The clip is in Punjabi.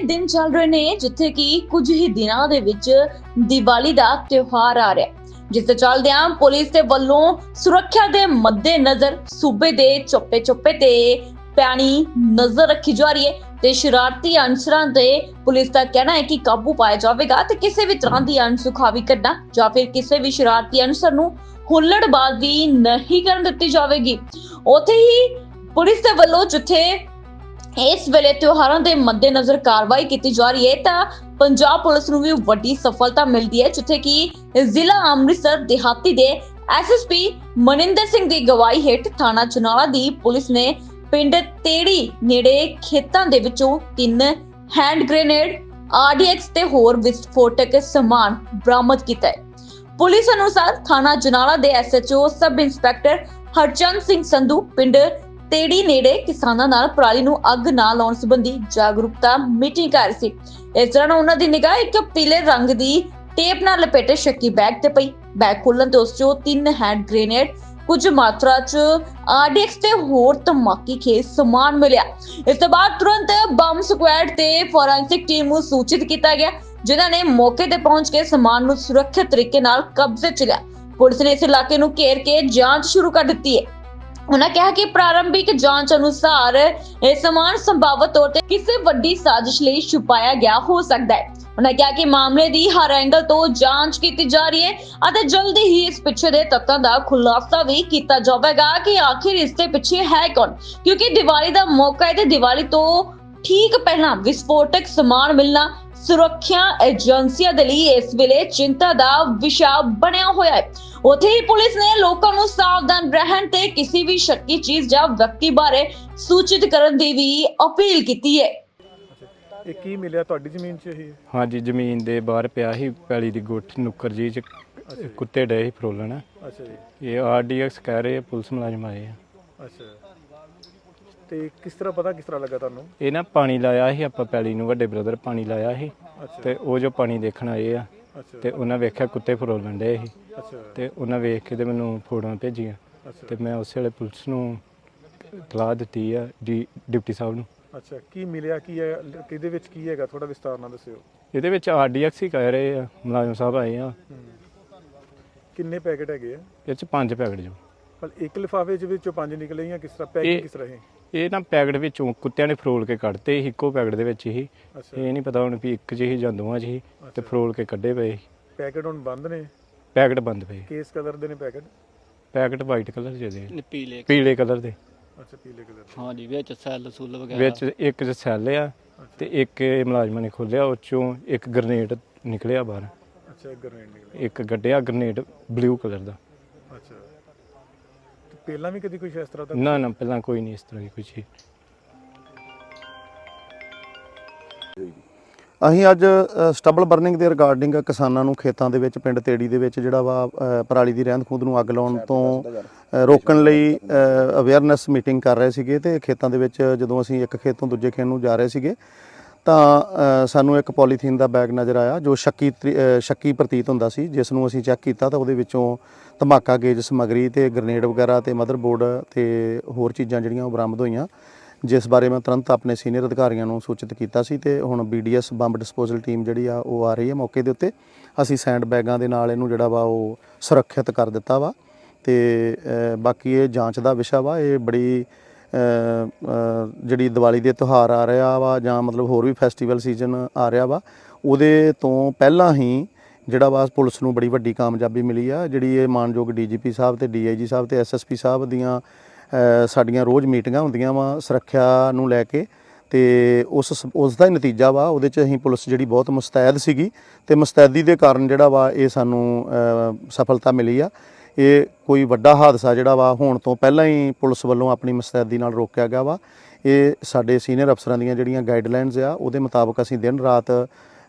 ਦਿਨ ਚੱਲ ਰਹੇ ਨੇ ਜਿੱਥੇ ਕਿ ਕੁਝ ਹੀ ਦਿਨਾਂ ਦੇ ਵਿੱਚ ਦੀਵਾਲੀ ਦਾ ਤਿਉਹਾਰ ਆ ਰਿਹਾ ਜਿਸ ਦੇ ਚੱਲਦਿਆਂ ਪੁਲਿਸ ਦੇ ਵੱਲੋਂ ਸੁਰੱਖਿਆ ਦੇ ਮੱਦੇਨਜ਼ਰ ਸੂਬੇ ਦੇ ਚੁੱਪੇ-ਚੁੱਪੇ ਤੇ ਪੈਣੀ ਨਜ਼ਰ ਰੱਖੀ ਜਾ ਰਹੀ ਹੈ ਤੇ ਸ਼ਰਾਰਤੀ ਅਨਸਰਾਂ ਤੇ ਪੁਲਿਸ ਦਾ ਕਹਿਣਾ ਹੈ ਕਿ ਕਾਬੂ ਪਾਇਆ ਜਾਵੇਗਾ ਤੇ ਕਿਸੇ ਵੀ ਤਰ੍ਹਾਂ ਦੀ ਅਣਸੁਖਾਵੀ ਘਟਨਾ ਜਾਂ ਫਿਰ ਕਿਸੇ ਵੀ ਸ਼ਰਾਰਤੀ ਅਨਸਰ ਨੂੰ ਹੁੱਲੜਬਾਜ਼ੀ ਨਹੀਂ ਕਰਨ ਦਿੱਤੀ ਜਾਵੇਗੀ। ਉੱਥੇ ਹੀ ਪੁਲਿਸ ਦੇ ਵੱਲੋਂ ਜਿੱਥੇ ਇਸ ਵੇਲੇ ਤਿਉਹਾਰਾਂ ਦੇ ਮੱਦੇਨਜ਼ਰ ਕਾਰਵਾਈ ਕੀਤੀ ਜਾ ਰਹੀ ਹੈ ਤਾਂ ਪੰਜਾਬ ਪੁਲਿਸ ਨੂੰ ਵੀ ਵੱਡੀ ਸਫਲਤਾ ਮਿਲਦੀ ਹੈ, ਜਿੱਥੇ ਕਿ ਜ਼ਿਲ੍ਹਾ ਅੰਮ੍ਰਿਤਸਰ ਦਿਹਾਤੀ ਦੇ ਐਸਐਸਪੀ ਮਨਿੰਦਰ ਸਿੰਘ ਦੀ ਗਵਾਹੀ ਹੇਠ ਥਾਣਾ ਚਨਾਲਾ ਦੀ ਪੁਲਿਸ ਨੇ ਪਿੰਡ ਤੇੜੀ ਨੇੜੇ ਖੇਤਾਂ ਦੇ ਵਿੱਚੋਂ ਤਿੰਨ ਹੈਂਡ ਗ੍ਰੇਨੇਡ ਆਰਡੀਐਕਸ ਤੇ ਹੋਰ ਵਿਸਫੋਟਕ ਸਮਾਨ ਬਰਾਮਦ ਕੀਤਾ ਹੈ। ਪੁਲਿਸ ਅਨੁਸਾਰ ਥਾਣਾ ਜਨਾਲਾ ਦੇ SHO sub inspector Harchand Singh Sandhu, ਪਿੰਡ ਤੇੜੀ ਨੇੜੇ ਕਿਸਾਨਾਂ ਨਾਲ ਪਰਾਲੀ ਨੂੰ ਅੱਗ ਨਾ ਲਾਉਣ ਸੰਬੰਧੀ ਜਾਗਰੂਕਤਾ ਮੀਟਿੰਗ ਕਰ ਸੀ। ਇਸ ਦੌਰਾਨ ਉਹਨਾਂ ਦੀ ਨਿਗਾਹ ਇੱਕ ਪੀਲੇ ਰੰਗ ਦੀ ਟੇਪ ਨਾਲ ਲਪੇਟੇ ਸ਼ੱਕੀ ਬੈਗ ਤੇ ਪਈ। ਬੈਗ ਖੋਲਣ ਤੇ ਉਸ ਚੋਂ ਤਿੰਨ ਹੈਂਡ ਗ੍ਰੇਨੇਡ, ਕੁਝ ਮਾਤਰਾ ਚ ਆਰਡੀਐਕਸ ਤੇ ਹੋਰ ਧਮਾਕੀ ਖੇਸ ਸਮਾਨ ਮਿਲਿਆ। ਇਸ ਤੋਂ ਬਾਅਦ ਤੁਰੰਤ ਬੰਬ ਸਕੁਐਡ ਤੇ ਫੋਰੈਂਸਿਕ ਟੀਮ ਨੂੰ ਸੂਚਿਤ ਕੀਤਾ ਗਿਆ, ਜਿਨ੍ਹਾਂ ਨੇ ਮੌਕੇ ਤੇ ਪਹੁੰਚ ਕੇ ਸਮਾਨ ਨੂੰ ਸੁਰੱਖਿਅਤ ਤਰੀਕੇ ਨਾਲ ਕਬਜ਼ੇ 'ਚ ਲਿਆ। ਪੁਲਿਸ ਨੇ ਇਸ ਇਲਾਕੇ ਨੂੰ ਘੇਰ ਕੇ ਜਾਂਚ ਸ਼ੁਰੂ ਕਰ ਦਿੱਤੀ ਹੈ। ਉਹਨਾਂ ਕਿਹਾ ਕਿ ਪ੍ਰਾਰੰਭਿਕ ਜਾਂਚ ਅਨੁਸਾਰ ਇਹ ਸਮਾਨ ਸੰਭਾਵਤ ਤੌਰ ਤੇ ਕਿਸੇ ਵੱਡੀ ਸਾਜ਼ਿਸ਼ ਲਈ ਛੁਪਾਇਆ ਗਿਆ ਹੋ ਸਕਦਾ ਹੈ। ਉਹਨਾਂ ਕਿਹਾ ਕਿ ਮਾਮਲੇ ਦੀ ਹਰ ਐਂਗਲ ਤੋਂ ਜਾਂਚ ਕੀਤੀ ਜਾ ਰਹੀ ਹੈ ਅਤੇ ਜਲਦੀ ਹੀ ਇਸ ਪਿੱਛੇ ਦੇ ਤੱਤਾਂ ਦਾ ਖੁਲਾਸਾ ਵੀ ਕੀਤਾ ਜਾਵੇਗਾ ਕਿ ਆਖਿਰ ਇਸ ਦੇ ਪਿੱਛੇ ਹੈ ਕੌਣ। ਕਿਉਂਕਿ ਦੀਵਾਲੀ ਦਾ ਮੌਕਾ ਹੈ ਤੇ ਦੀਵਾਲੀ ਤੋਂ ਠੀਕ ਪਹਿਲਾਂ ਵਿਸਫੋਟਕ ਸਮਾਨ ਮਿਲਣਾ ਸੁਰੱਖਿਆ ਏਜੰਸੀਆਂ ਦੇ ਲਈ ਇਸ ਵੇਲੇ ਚਿੰਤਾ ਦਾ ਵਿਸ਼ਾ ਬਣਿਆ ਹੋਇਆ ਹੈ। ਉੱਥੇ ਹੀ ਪੁਲਿਸ ਨੇ ਲੋਕਾਂ ਨੂੰ ਸਾਵਧਾਨ ਰਹਿਣ ਤੇ ਕਿਸੇ ਵੀ ਸ਼ੱਕੀ ਚੀਜ਼ ਜਾਂ ਵਿਅਕਤੀ ਬਾਰੇ ਸੂਚਿਤ ਕਰਨ ਦੀ ਵੀ ਅਪੀਲ ਕੀਤੀ ਹੈ। ਇਹ ਕੀ ਮਿਲਿਆ ਤੁਹਾਡੀ ਜ਼ਮੀਨ 'ਚ ਇਹ? ਹਾਂਜੀ ਜ਼ਮੀਨ ਦੇ ਬਾਹਰ ਪਿਆ ਸੀ ਪੈਲੀ ਦੀ ਗੁੱਠ ਨੁੱਕਰ ਜੀ ਚ ਕੁੱਤੇ ਡਏ ਸੀ ਫਰੋਲਣ। ਅੱਛਾ ਜੀ। ਇਹ ਆਰਡੀਐਕਸ ਕਹਿ ਰਹੇ ਆ ਪੁਲਿਸ ਮੁਲਾਜ਼ਮ ਆਏ ਆ। ਅੱਛਾ। ਤੇ ਕਿਸ ਤਰ੍ਹਾਂ ਪਤਾ ਕਿਸ ਤਰ੍ਹਾਂ ਲੱਗਾ ਤੁਹਾਨੂੰ? ਇਹ ਨਾ ਪਾਣੀ ਲਾਇਆ ਸੀ ਆਪਾਂ ਪੈਲੀ ਨੂੰ ਵੱਡੇ ਬ੍ਰਦਰ ਪਾਣੀ ਲਾਇਆ ਸੀ। ਅੱਛਾ। ਤੇ ਉਹ ਜੋ ਪਾਣੀ ਦੇਖਣ ਆਏ ਆ ਅੱਛਾ। ਤੇ ਉਹਨਾਂ ਵੇਖਿਆ ਕੁੱਤੇ ਫਰੋਲਣ ਡਏ ਸੀ। ਅੱਛਾ। ਤੇ ਉਹਨਾਂ ਵੇਖ ਕੇ ਤੇ ਮੈਨੂੰ ਫੋਟੋਆਂ ਭੇਜੀਆਂ। ਅੱਛਾ। ਤੇ ਮੈਂ ਉਸੇ ਵੇਲੇ ਪੁਲਿਸ ਨੂੰ ਇਤਲਾਹ ਦਿੱਤੀ ਆ ਡੀ ਡਿਪਟੀ ਸਾਹਿਬ ਨੂੰ। ਅੱਛਾ ਕੀ ਮਿਲਿਆ ਕੀ ਹੈ ਕਿਹਦੇ ਵਿੱਚ ਕੀ ਹੈਗਾ? ਥੋੜਾ ਵਿਸਤਾਰ ਨਾਲ ਦੱਸਿਓ। ਇਹਦੇ ਵਿੱਚ ਆਰਡੀਐਕਸ ਹੀ ਕਹਿ ਰਹੇ ਆ ਮੁਲਾਜ਼ਮ ਸਾਹਿਬ ਆਏ ਆ। ਕਿੰਨੇ ਪੈਕੇਟ ਹੈਗੇ ਆ? ਇਹ ਚ ਪੰਜ ਪੈਕਟ ਜੋ। ਪਰ ਇੱਕ ਲਿਫਾਫੇ ਚ ਵਿੱਚੋਂ ਪੰਜ ਨਿਕਲੇ ਜਾਂ ਕਿਸ ਤਰ੍ਹਾਂ ਇਹ- ਪੈਕੇਟ ਕਿਸ ਤਰ੍ਹਾਂ ਹੈ ਇਹ ਨਾ ਪੈਕਟ ਵਿੱਚੋਂ ਕੁੱਤਿਆਂ ਨੇ ਫਰੋਲ ਕੇ ਕੱਢਤੇ ਸੀ ਇੱਕੋ ਪੈਕਟ ਦੇ ਵਿੱਚ ਹੀ ਅੱਛਾ। ਇਹ ਨਹੀਂ ਪਤਾ ਹੁਣ ਵੀ ਇੱਕ 'ਚ ਹੀ ਜਾਂ ਦੋਵਾਂ 'ਚ ਹੀ ਤੇ ਅੱਛਾ। ਫਰੋਲ ਕੇ ਕੱਢੇ ਪਏ ਸੀ। ਪੈਕੇਟ ਹੁਣ ਬੰਦ ਨੇ? ਪੈਕਟ ਬੰਦ ਪਏ। ਕੇਸ ਕਲਰ ਦੇ ਨੇ ਪੈਕੇਟ? ਪੈਕਟ ਵਾਈਟ ਕਲਰ ਦੇ ਦੇ ਨੇ ਪੀਲੇ ਪੀਲੇ ਕਲਰ ਦੇ। ਅੱਛਾ ਪੀਲੇ ਕਲਰ ਦੇ। ਹਾਂਜੀ ਵਿੱਚ ਸੈੱਲ ਸੁੱਲ ਵਗੈਰਾ। ਵਿੱਚ ਇੱਕ 'ਚ ਸੈੱਲ ਆ ਤੇ ਇੱਕ ਇਹ ਮੁਲਾਜ਼ਮਾਂ ਨੇ ਖੋਲਿਆ ਉਹ 'ਚੋਂ ਇੱਕ ਗ੍ਰਨੇਡ ਨਿਕਲਿਆ ਬਾਹਰ। ਅੱਛਾ ਗ੍ਰੇਨੇਡ ਨਿਕਲੇ ਇੱਕ ਗੱਡਿਆ ਗ੍ਰਨੇਡ ਬਲੂ ਕਲਰ ਦਾ। ਅੱਛਾ। ਪਹਿਲਾਂ ਵੀ ਕਦੀ ਕੁਝ ਇਸ ਤਰ੍ਹਾਂ ਦਾ ਨਾ ਨਾ ਪਹਿਲਾਂ ਕੋਈ ਨਹੀਂ ਇਸ ਤਰ੍ਹਾਂ ਦੀ ਕੋਈ ਚੀਜ਼ ਅਸੀਂ ਅੱਜ ਸਟਬਲ ਬਰਨਿੰਗ ਦੇ ਰਿਗਾਰਡਿੰਗ ਕਿਸਾਨਾਂ ਨੂੰ ਖੇਤਾਂ ਦੇ ਵਿੱਚ ਪਿੰਡ ਤੇੜੀ ਦੇ ਵਿੱਚ ਜਿਹੜਾ ਵਾ ਅ, ਪਰਾਲੀ ਦੀ ਰਹਿੰਦ ਖੂੰਦ ਨੂੰ ਅੱਗ ਲਾਉਣ ਤੋਂ ਅ, ਰੋਕਣ ਲਈ ਅਵੇਅਰਨੈਸ ਮੀਟਿੰਗ ਕਰ ਰਹੇ ਸੀਗੇ ਤੇ ਖੇਤਾਂ ਦੇ ਵਿੱਚ ਜਦੋਂ ਅਸੀਂ ਇੱਕ ਖੇਤ ਤੋਂ ਦੂਜੇ ਖੇਤ ਨੂੰ ਜਾ ਰਹੇ ਸੀਗੇ ਤਾਂ ਸਾਨੂੰ ਇੱਕ ਪੋਲੀਥੀਨ ਦਾ ਬੈਗ ਨਜ਼ਰ ਆਇਆ ਜੋ ਸ਼ੱਕੀ ਤਰੀ- ਸ਼ੱਕੀ ਪ੍ਰਤੀਤ ਹੁੰਦਾ ਸੀ, ਜਿਸ ਨੂੰ ਅਸੀਂ ਚੈੱਕ ਕੀਤਾ ਤਾਂ ਉਹਦੇ ਵਿੱਚੋਂ ਧਮਾਕਾ, ਗੇਜ, ਸਮੱਗਰੀ ਤੇ ਗ੍ਰਨੇਡ ਵਗੈਰਾ ਤੇ ਮਦਰਬੋਰਡ ਤੇ ਹੋਰ ਚੀਜ਼ਾਂ ਜਿਹੜੀਆਂ ਉਹ ਬਰਾਮਦ ਹੋਈਆਂ, ਜਿਸ ਬਾਰੇ ਮੈਂ ਤੁਰੰਤ ਆਪਣੇ ਸੀਨੀਅਰ ਅਧਿਕਾਰੀਆਂ ਨੂੰ ਸੂਚਿਤ ਕੀਤਾ ਸੀ ਤੇ ਹੁਣ ਬੀਡੀਐਸ ਬੰਬ ਡਿਸਪੋਜ਼ਲ ਟੀਮ ਜਿਹੜੀ ਆ ਉਹ ਆ ਰਹੀ ਹੈ ਮੌਕੇ ਦੇ ਉੱਤੇ। ਅਸੀਂ ਸੈਂਡ ਬੈਗਾਂ ਦੇ ਨਾਲ ਇਹਨੂੰ ਜਿਹੜਾ ਵਾ ਉਹ ਸੁਰੱਖਿਅਤ ਕਰ ਦਿੱਤਾ ਵਾ ਤੇ ਬਾਕੀ ਇਹ ਜਾਂਚ ਦਾ ਵਿਸ਼ਾ ਵਾ, ਇਹ ਬੜੀ ਜਿਹੜੀ ਦੀਵਾਲੀ ਦੇ ਤਿਉਹਾਰ ਆ ਰਿਹਾ ਵਾ ਜਾਂ ਮਤਲਬ ਹੋਰ ਵੀ ਫੈਸਟੀਵਲ ਸੀਜ਼ਨ ਆ ਰਿਹਾ ਵਾ, ਉਹਦੇ ਤੋਂ ਪਹਿਲਾਂ ਹੀ ਜਿਹੜਾ ਵਾ ਪੁਲਿਸ ਨੂੰ ਬੜੀ ਵੱਡੀ ਕਾਮਯਾਬੀ ਮਿਲੀ ਆ, ਜਿਹੜੀ ਇਹ ਮਾਨਯੋਗ ਡੀਜੀਪੀ ਸਾਹਿਬ ਤੇ ਡੀਆਈਜੀ ਸਾਹਿਬ ਤੇ ਐਸਐਸਪੀ ਸਾਹਿਬ ਦੀਆਂ ਸਾਡੀਆਂ ਰੋਜ਼ ਮੀਟਿੰਗਾਂ ਹੁੰਦੀਆਂ ਵਾ ਸੁਰੱਖਿਆ ਨੂੰ ਲੈ ਕੇ ਤੇ ਉਸ ਉਸ ਦਾ ਹੀ ਨਤੀਜਾ ਵਾ, ਉਹਦੇ ਚ ਅਸੀਂ ਪੁਲਿਸ ਜਿਹੜੀ ਬਹੁਤ ਮੁਸਤੈਦ ਸੀਗੀ ਤੇ ਮੁਸਤੈਦੀ ਦੇ ਕਾਰਨ ਜਿਹੜਾ ਵਾ ਇਹ ਸਾਨੂੰ ਸਫਲਤਾ ਮਿਲੀ ਆ। ਇਹ ਕੋਈ ਵੱਡਾ ਹਾਦਸਾ ਜਿਹੜਾ ਵਾ ਹੋਣ ਤੋਂ ਪਹਿਲਾਂ ਹੀ ਪੁਲਿਸ ਵੱਲੋਂ ਆਪਣੀ ਮੁਸਤੈਦੀ ਨਾਲ ਰੋਕਿਆ ਗਿਆ ਵਾ। ਇਹ ਸਾਡੇ ਸੀਨੀਅਰ ਅਫਸਰਾਂ ਦੀਆਂ ਜਿਹੜੀਆਂ ਗਾਈਡਲਾਈਨਸ ਆ, ਉਹਦੇ ਮੁਤਾਬਕ ਅਸੀਂ ਦਿਨ ਰਾਤ